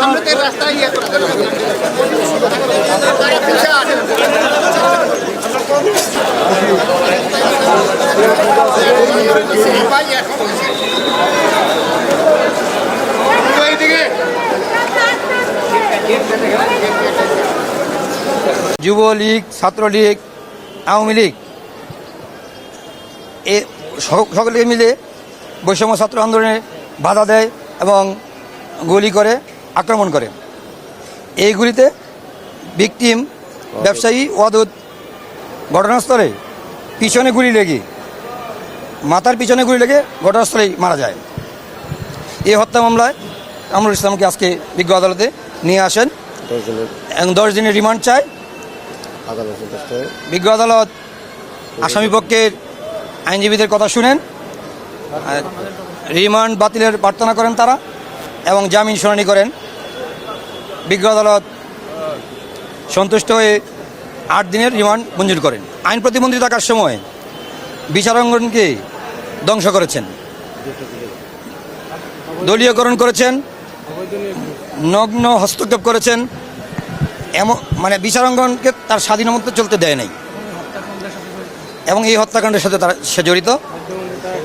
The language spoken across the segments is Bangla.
সামনে থেকে রাস্তায় ইয়ে যুবলীগ, ছাত্রলীগ, আওয়ামী লীগ, এ সক- সকলে মিলে বৈষম্য ছাত্র আন্দোলনে বাধা দেয় এবং গুলি করে। আক্রমণ করে। এইগুলিতে ভিকটিম ব্যবসায়ী ওয়াদুদ ঘটনাস্থলে পিছনে গুলি লেগে মাথার পিছনে গুলি লেগে ঘটনাস্থলেই মারা যায়। এই হত্যা মামলায় কামরুল ইসলামকে আজকে বিজ্ঞ আদালতে নিয়ে আসেন এবং দশ দিনের রিমান্ড চায় বিজ্ঞ আদালত আসামি পক্ষের আইনজীবীদের কথা শুনেন। রিমান্ড বাতিলের প্রার্থনা করেন তারা। এবং জামিন শুনানি করেন। বিজ্ঞ আদালত সন্তুষ্ট হয়ে আট দিনের রিমান্ড মঞ্জুর করেন। আইন প্রতিমন্ত্রী থাকার সময় বিচারাঙ্গনকে ধ্বংস করেছেন। দলীয়করণ করেছেন, নগ্ন হস্তক্ষেপ করেছেন, এমন মানে বিচারাঙ্গনকে তার স্বাধীন স্বাধীনমতো চলতে দেয় নাই। এবং এই হত্যাকাণ্ডের সাথে তারা সে জড়িত।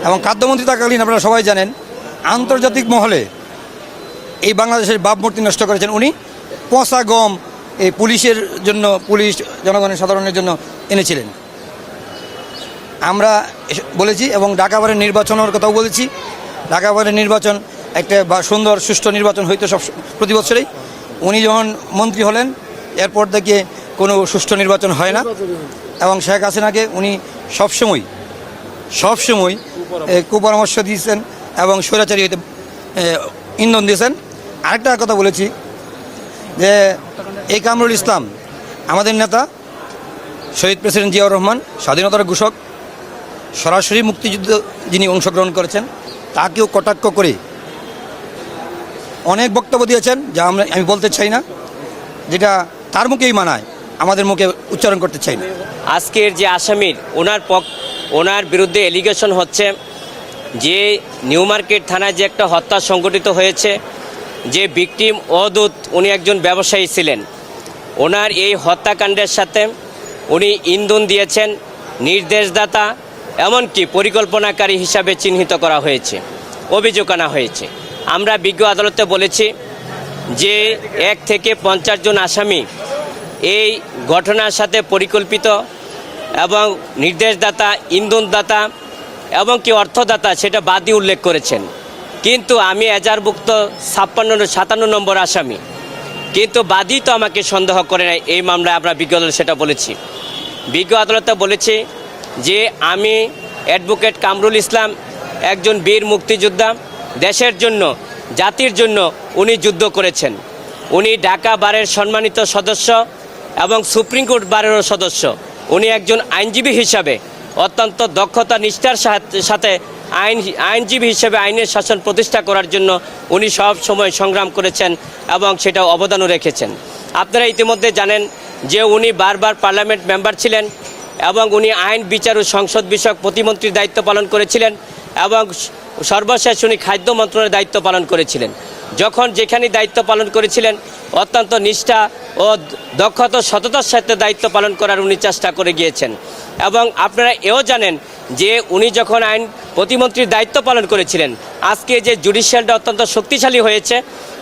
এবং খাদ্যমন্ত্রী থাকাকালীন আপনারা সবাই জানেন, আন্তর্জাতিক মহলে এই বাংলাদেশের ভাবমূর্তি নষ্ট করেছেন উনি। পচা গম এই পুলিশের জন্য, পুলিশ জনগণের সাধারণের জন্য এনেছিলেন। আমরা বলেছি এবং ঢাকাবারের নির্বাচনের কথাও বলেছি। ঢাকাবারের নির্বাচন একটা বা সুন্দর, সুষ্ঠু নির্বাচন হইতো সব প্রতি বছরেই। উনি যখন মন্ত্রী হলেন, এরপর থেকে কোনো সুষ্ঠু নির্বাচন হয় না। এবং শেখ হাসিনাকে উনি সবসময় সবসময় কুপরামর্শ দিয়েছেন এবং স্বৈরাচারী হইতে ইন্ধন দিয়েছেন। আরেকটা কথা বলেছি যে এই কামরুল ইসলাম, আমাদের নেতা, শহীদ প্রেসিডেন্ট জিয়াউর রহমান, স্বাধীনতার ঘোষক, সরাসরি মুক্তিযুদ্ধ যিনি অংশগ্রহণ করেছেন, তাকেও কটাক্ষ করে অনেক বক্তব্য দিয়েছেন যা আমরা আমি বলতে চাই না, যেটা তার মুখেই মানায়, আমাদের মুখে উচ্চারণ করতে চাই না। আজকের যে আসামির, ওনার পক ওনার বিরুদ্ধে এলিগেশন হচ্ছে যে নিউ মার্কেট থানায় যে একটা হত্যা সংগঠিত হয়েছে, যে ভিকটিম অদূত উনি একজন ব্যবসায়ী ছিলেন। ওনার এই হত্যাকাণ্ডের সাথে উনি ইন্ধন দিয়েছেন, নির্দেশদাতা, এমনকি পরিকল্পনাকারী হিসাবে চিহ্নিত করা হয়েছে, অভিযোগ আনা হয়েছে। আমরা বিজ্ঞ আদালতে বলেছি যে এক থেকে পঞ্চাশ জন আসামি এই ঘটনার সাথে পরিকল্পিত এবং নির্দেশদাতা, ইন্ধনদাতা এবং কি অর্থদাতা, সেটা বাদই উল্লেখ করেছেন। কিন্তু আমি এজারভুক্ত ছাপ্পান্ন, সাতান্ন নম্বর আসামি। কিন্তু বাদী তো আমাকে সন্দেহ করে নাই, এই মামলায় আমরা বিজ্ঞ আদালতে সেটা বলেছি। বিজ্ঞ আদালতে বলেছি যে আমি অ্যাডভোকেট কামরুল ইসলাম, একজন বীর মুক্তিযোদ্ধা, দেশের জন্য, জাতির জন্য উনি যুদ্ধ করেছেন। উনি ঢাকা বারের সম্মানিত সদস্য এবং সুপ্রিম কোর্ট বারেরও সদস্য। উনি একজন আইনজীবী হিসাবে অত্যন্ত দক্ষতা, নিষ্ঠার সাথে- আইন, আইনজীবী হিসেবে আইনের শাসন প্রতিষ্ঠা করার জন্য উনি সব সময় সংগ্রাম করেছেন এবং সেটা অবদানও রেখেছেন। আপনারা ইতিমধ্যে জানেন যে উনি বারবার পার্লামেন্ট মেম্বার ছিলেন এবং উনি আইন, বিচার ও সংসদ বিষয়ক প্রতিমন্ত্রীর দায়িত্ব পালন করেছিলেন এবং সর্বশেষ উনি খাদ্য মন্ত্রণালয়ের দায়িত্ব পালন করেছিলেন। যখন যেখানে দায়িত্ব পালন করেছিলেন, অত্যন্ত নিষ্ঠা ও দক্ষতা সততার সাথে দায়িত্ব পালন করার উনি চেষ্টা করে গিয়েছেন। এবং আপনারা এও জানেন যে উনি যখন আইন প্রতিমন্ত্রীর দায়িত্ব পালন করেছিলেন, আজকে যে জুডিশিয়ালটা অত্যন্ত শক্তিশালী হয়েছে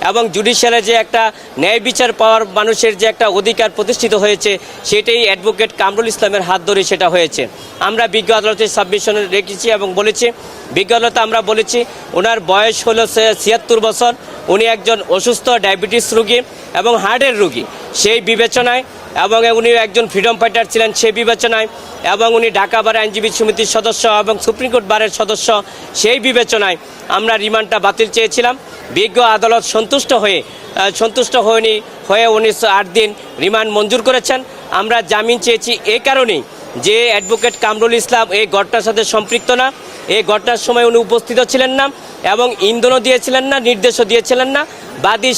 এবং জুডিশিয়ালে যে একটা ন্যায় বিচার পাওয়ার মানুষের যে একটা অধিকার প্রতিষ্ঠিত হয়েছে, সেটাই অ্যাডভোকেট কামরুল ইসলামের হাত ধরে সেটা হয়েছে। আমরা বিজ্ঞ আদালতের সাবমিশনে রেখেছি এবং বলেছি, বিজ্ঞ আদালতে আমরা বলেছি, ওনার বয়স হলো ছিয়াত্তর বছর, উনি একজন অসুস্থ ডায়াবেটিস রোগী এবং হার্টের রোগী। সেই বিবেচনায় এবং উনি একজন ফ্রিডম ফাইটার ছিলেন সেই বিবেচনায় এবং উনি ঢাকা বার আইনজীবী সমিতির সদস্য এবং সুপ্রিম কোর্ট বারের সদস্য সেই বিবেচনায় আমরা রিমান্ডটা বাতিল চেয়েছিলাম। বিজ্ঞ আদালত সন্তুষ্ট হয়ে সন্তুষ্ট হয়নি, হয়ে উনিশশো আট দিন রিমান্ড মঞ্জুর করেছেন। আমরা জামিন চেয়েছি এই কারণেই যে অ্যাডভোকেট কামরুল ইসলাম এই ঘটনার সাথে সম্পৃক্ত না। এই ঘটনার সময় উনি উপস্থিত ছিলেন না এবং ইন্ধনও দিয়েছিলেন না, নির্দেশও দিয়েছিলেন না। বাদী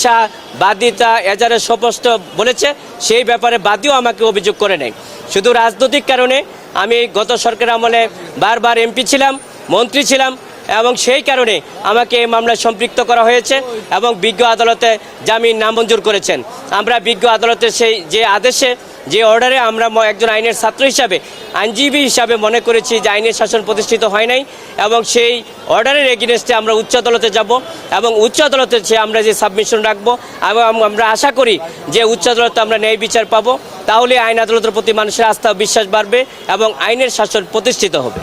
বাদিতা এজারে স্পষ্ট বলেছে, সেই ব্যাপারে বাদিও আমাকে অভিযোগ করে নেয়। শুধু রাজনৈতিক কারণে আমি গত সরকার আমলে বারবার এমপি ছিলাম, মন্ত্রী ছিলাম এবং সেই কারণে আমাকে এই মামলায় সম্পৃক্ত করা হয়েছে এবং বিজ্ঞ আদালতে জামিন নামঞ্জুর করেছেন। আমরা বিজ্ঞ আদালতের সেই যে আদেশে, যে অর্ডারে আমরা একজন আইনের ছাত্র হিসাবে, আইনজীবী হিসাবে মনে করেছি যে আইনের শাসন প্রতিষ্ঠিত হয় নাই এবং সেই অর্ডারের এগেনস্টে আমরা উচ্চ আদালতে যাব এবং উচ্চ আদালতে সে আমরা যে সাবমিশন রাখব এবং আমরা আশা করি যে উচ্চ আদালতে আমরা ন্যায় বিচার পাবো, তাহলে আইন আদালতের প্রতি মানুষের আস্থা বিশ্বাস বাড়বে এবং আইনের শাসন প্রতিষ্ঠিত হবে।